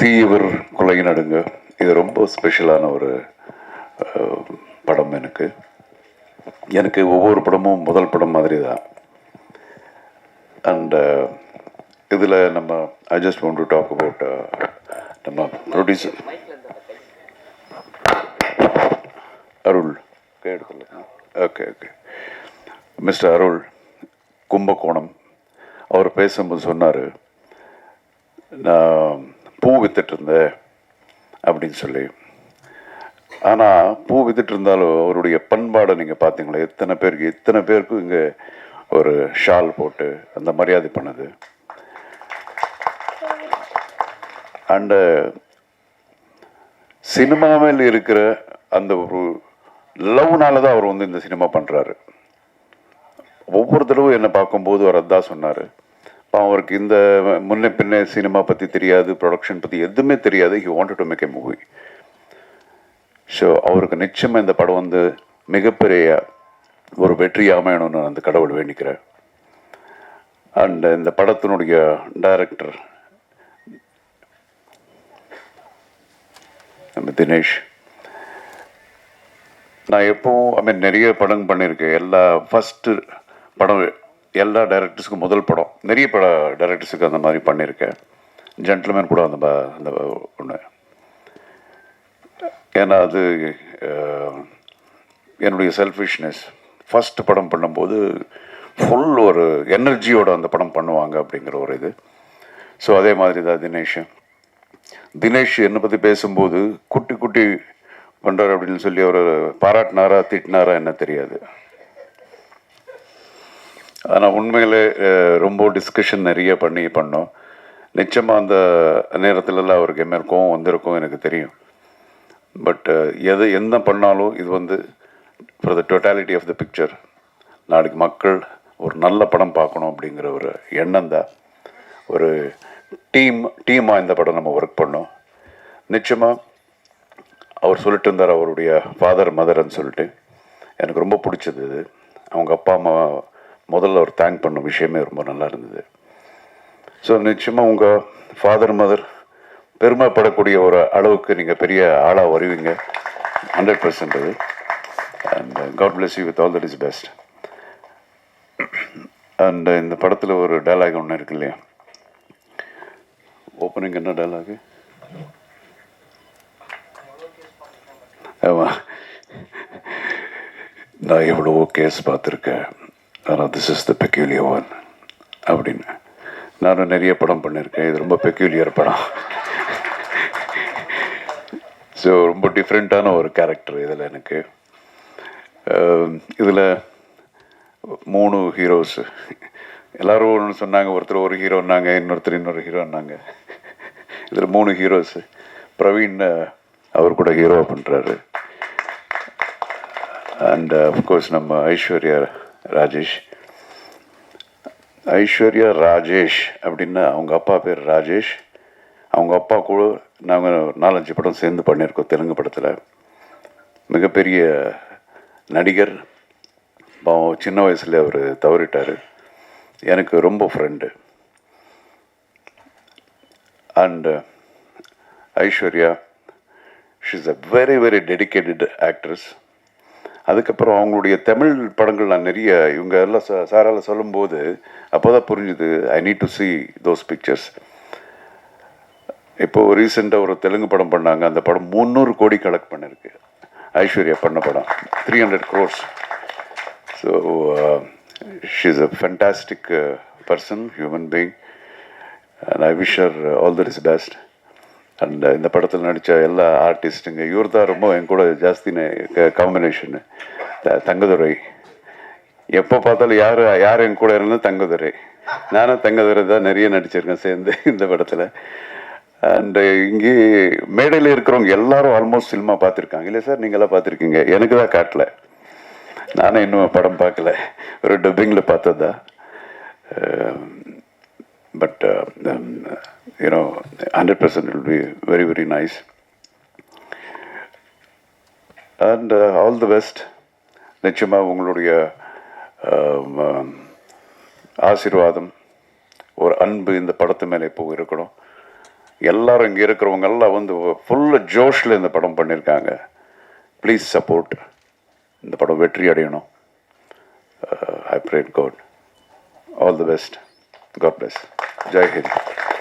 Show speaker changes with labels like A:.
A: தீயவர் கொலை நடுங்க. இது ரொம்ப ஸ்பெஷலான ஒரு படம் எனக்கு. எனக்கு ஒவ்வொரு படமும் முதல் படம் மாதிரி தான் அண்ட் இதில் நம்ம I just want to talk about நம்ம producer Arul. Okay okay mister Arul Kumbakonam. அவர் பேசும்போது சொன்னார் நான் பூ வித்துட்டு இருந்த அப்படின்னு சொல்லி. ஆனால் பூ வித்துட்டு இருந்தாலும் அவருடைய பண்பாடை நீங்கள் பார்த்தீங்களா எத்தனை பேருக்கு எத்தனை பேருக்கு இங்கே ஒரு ஷால் போட்டு அந்த மரியாதை பண்ணுது. அண்டு சினிமாவில் இருக்கிற அந்த ஒரு லவ்னால தான் அவர் வந்து இந்த சினிமா பண்ணுறாரு ஒவ்வொரு தடவை என்னை பார்க்கும்போது அவர் அதான் சொன்னார். அவருக்கு இந்த முன்ன பின்ன சினிமா பற்றி தெரியாது ப்ரொடக்ஷன் பற்றி எதுவுமே தெரியாது. He wanted to make a movie so அவருக்கு நிச்சயமாக இந்த படம் வந்து மிகப்பெரிய ஒரு வெற்றி அமையணும்னு நான் அந்த கடவுள் வேண்டிக்கிறேன். அண்ட் இந்த படத்தினுடைய டைரக்டர் நம்ம தினேஷ். நான் எப்போவும் ஐ மீன் நிறைய படம் பண்ணியிருக்கேன். எல்லா ஃபஸ்ட்டு படம் எல்லா டைரக்டர்ஸுக்கும் முதல் படம். நிறைய பட டைரக்டர்ஸுக்கு அந்த மாதிரி பண்ணியிருக்கேன். ஜென்டில்மேன் கூட அந்த ப- அந்த ஒன்று ஏன்னா அது என்னுடைய செல்ஃபிஷ்னஸ் ஃபர்ஸ்ட் படம் பண்ணும்போது ஃபுல் ஒரு எனர்ஜியோட அந்த படம் பண்ணுவாங்க அப்படிங்கிற ஒரு இது. ஸோ அதே மாதிரி தான் தினேஷ். தினேஷ் என்னை பற்றி பேசும்போது குட்டி குட்டி பண்ணுறாரு அப்படின்னு சொல்லி அவர் பாராட்டினாரா திட்டினாரா என்ன தெரியாது. ஆனால் உண்மையிலே ரொம்ப டிஸ்கஷன் நிறைய பண்ணி பண்ணோம். நிச்சயமாக அந்த நேரத்துலலாம் அவருக்கு என் மேல் கோவம் வந்திருக்கும் எனக்கு தெரியும். பட் எது என்ன பண்ணாலும் இது வந்து for the totality of the picture நாளைக்கு மக்கள் ஒரு நல்ல படம் பார்க்கணும் அப்படிங்கிற ஒரு எண்ணம் தான். ஒரு டீம் டீமாக இந்த படம் நம்ம ஒர்க் பண்ணோம். நிச்சயமாக அவர் சொல்லிட்டு இருந்தார் அவருடைய ஃபாதர் மதர்ன்னு சொல்லிட்டு. எனக்கு ரொம்ப பிடிச்சது இது. அவங்க அப்பா அம்மா முதல்ல அவர் தேங்க் பண்ண விஷயமே ரொம்ப நல்லா இருந்தது. ஸோ நிச்சயமாக உங்கள் ஃபாதர் மதர் பெருமைப்படக்கூடிய ஒரு அளவுக்கு நீங்கள் பெரிய ஆளாக வருவீங்க. ஹண்ட்ரட் பர்சன்ட் அது. And God bless you with all that is best and இந்த படத்தில் ஒரு டைலாக் ஒன்று இருக்கு இல்லையா? ஓப்பனிங் என்ன டைலாகு ஆமாம் நான் எவ்வளவோ கேஸ் பார்த்துருக்கேன். ஆனால் this is the peculiar one அப்படின்னு. நானும் நிறைய படம் பண்ணியிருக்கேன் இது ரொம்ப பெக்யூலியர் படம். ஸோ ரொம்ப டிஃப்ரெண்ட்டான ஒரு கேரக்டர் இதில் எனக்கு. Um, இதில் மூணு ஹீரோஸ் எல்லோரும் ஒன்று சொன்னாங்க ஒருத்தர் ஒரு ஹீரோன்னாங்க இன்னொருத்தர் இன்னொரு ஹீரோன்னாங்க இதில் மூணு ஹீரோஸ் பிரவீன் அவர் கூட ஹீரோவாக பண்ணுறாரு அண்ட் அஃப்கோர்ஸ் நம்ம ஐஸ்வர்யா ராஜேஷ். ஐஸ்வர்யா ராஜேஷ் அப்படின்னா அவங்க அப்பா பேர் ராஜேஷ். அவங்க அப்பா கூட நாங்கள் நாலஞ்சு படம் சேர்ந்து பண்ணியிருக்கோம் தெலுங்கு படத்தில். மிகப்பெரிய நடிகர். பாவம் சின்ன வயசில் அவர் தவறிட்டார். எனக்கு ரொம்ப friend and Aishwarya she's a very very dedicated actress அதுக்கப்புறம் அவங்களுடைய தமிழ் படங்கள் நான் நிறைய இவங்க எல்லாம் ச- சாரால் சொல்லும்போது அப்போ தான் புரிஞ்சுது I need to see those pictures இப்போ ரீசெண்டாக ஒரு தெலுங்கு படம் பண்ணாங்க. அந்த படம் முந்நூறு கோடி கலெக்ட் பண்ணிருக்கு. ஐஸ்வர்யா பண்ண படம். Three hundred crores so she's a fantastic person human being and I wish are all that is best and இந்த படத்தில் நடித்த எல்லா ஆர்டிஸ்ட்டுங்க இவர் தான் ரொம்ப என் கூட ஜாஸ்தி காம்பினேஷனு தங்கதுரை. எப்போ பார்த்தாலும் யார் யார் என் கூட இருந்தால் தங்கதுரை. நானும் தங்கதுரை தான் நிறைய நடிச்சிருக்கேன் சேர்ந்து இந்த படத்தில். அண்டு இங்கே மேடையில் இருக்கிறவங்க எல்லாரும் ஆல்மோஸ்ட் சினிமா பார்த்துருக்காங்க. இல்லை சார் நீங்களாம் பார்த்துருக்கீங்க. எனக்கு தான் காட்டல. நானும் இன்னும் படம் பார்க்கல. ஒரு டப்பிங்கில் பார்த்ததா. But you know hundred percent will be very very nice and all the best நிச்சயமாக உங்களுடைய um, um, ஆசீர்வாதம் ஒரு அன்பு இந்த படத்து மேலே இப்போ இருக்கணும். எல்லாரும் இங்கே இருக்கிறவங்க எல்லாம் வந்து ஃபுல்லாக ஜோஷில் இந்த படம் பண்ணியிருக்காங்க ப்ளீஸ் சப்போர்ட் இந்த படம் வெற்றி அடையணும். I pray God all the best God bless Jai Hind